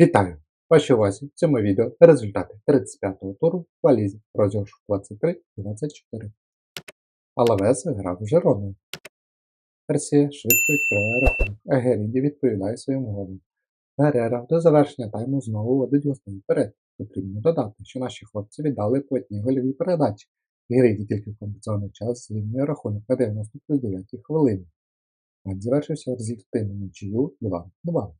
Вітаю! Вашій увазі в цьому відео результати 35-го туру в Лізі розіграшу 23-24. Алавес грав Жероною. Гарсія швидко відкриває рахунок, а Геріді відповідає своїм голом. Герера до завершення тайму знову водить гостей вперед. Потрібно додати, що наші хлопці віддали по одній гольовій передачі. Геріді тільки в компенсований час зрівнює рахунок на 90 плюс 9 хвилині. Матч завершився результативним нічию 2-2.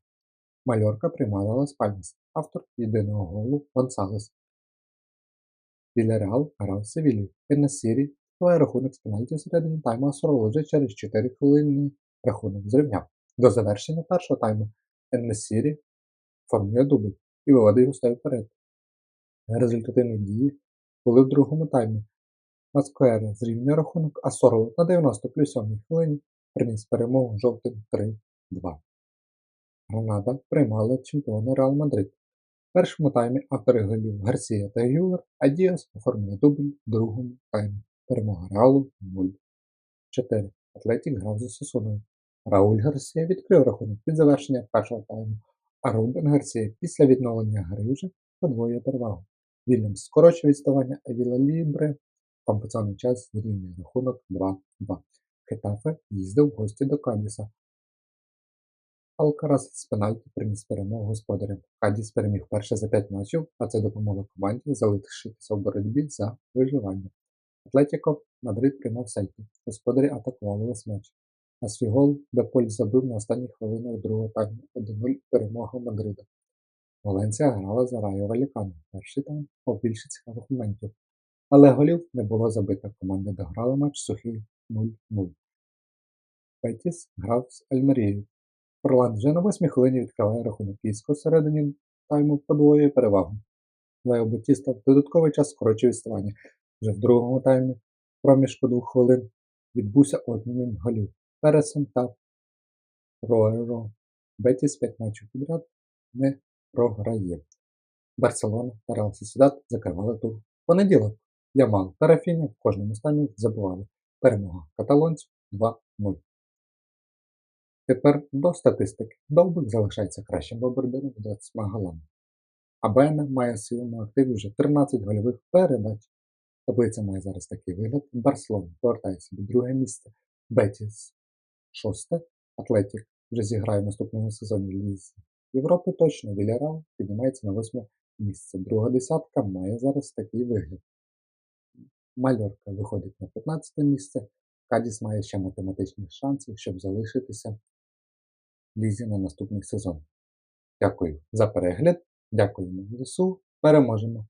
Мальорка приймала Лас Пальмас, автор єдиного голу Гонсалес. Вільяреал грав Севілью. Еннесірі твоє рахунок з пенальті середині тайму, а через 4 хвилини рахунок зрівняв. До завершення першого тайму Еннесірі формує дубль і виводить гостей вперед. Результативні дії були в другому таймі. Маскуере зрівнює рахунок, а Сорло на 90 плюс 7 хвилині приніс перемогу жовтим 3-2. Гранада приймала чемпіона Реал Мадрид. В першому таймі автори голів Гарсія та Гюлер, а Діас оформив дубль в другому таймі. Перемога Реалу 0-4. Атлетік грав за Сосуною. Рауль Гарсія відкрив рахунок під завершення першого тайму, а Рубен Гарсія після відновлення гри вже подвоює перевагу. Вільямс скорочує відставання, а Віла Лібре компенсований час зрівнює рахунок 2-2. Хетафе їздив в гості до Кадіса, Алкарас з пенальті приніс перемогу господарям. Кадіс переміг вперше за 5 матчів, а це допомогло команді залишитися в боротьбі за виживання. Атлетіко Мадрид приймав Сельту. Господарі атакували весь матч. А свій гол Деполь забив на останніх хвилинах другого тайму 1-0 перемога Мадрида. Валенція грала за Райо Валікано. Перший тайм мав більше цікавих моментів. Але голів не було забито. Команди дограли матч сухий 0-0. Петіс грав з Альмерією. Орланд вже на восьмій хвилині відкриває рахунок Іско всередині тайму подвоює перевагу. Лео Батіста в додатковий час скорочує відставання. Вже в другому таймі проміжку двох хвилин відбувся обмін голів Пересом та Роеро. Бетіс 5 матчів підряд не програє. Барселона та Реал Сосідат закривали тур. Понеділок Ямал та Рафіня в кожному стані забували. Перемога каталонців 2-0. Тепер до статистики. Довбик залишається кращим бомбардиром з 20 голами. А Бена має в своєму активі вже 13 гольових передач. Таблиця має зараз такий вигляд. Барселона повертається до друге місце. Бетіс шосте. Атлетік вже зіграє в наступному сезоні Лізі Європи точно. Вілярал піднімається на восьме місце. Друга десятка має зараз такий вигляд. Мальорка виходить на 15 місце. Кадіс має ще математичних шансів, щоб залишитися лізі на наступний сезон. Дякую за перегляд, дякуємо ЗСУ, переможемо!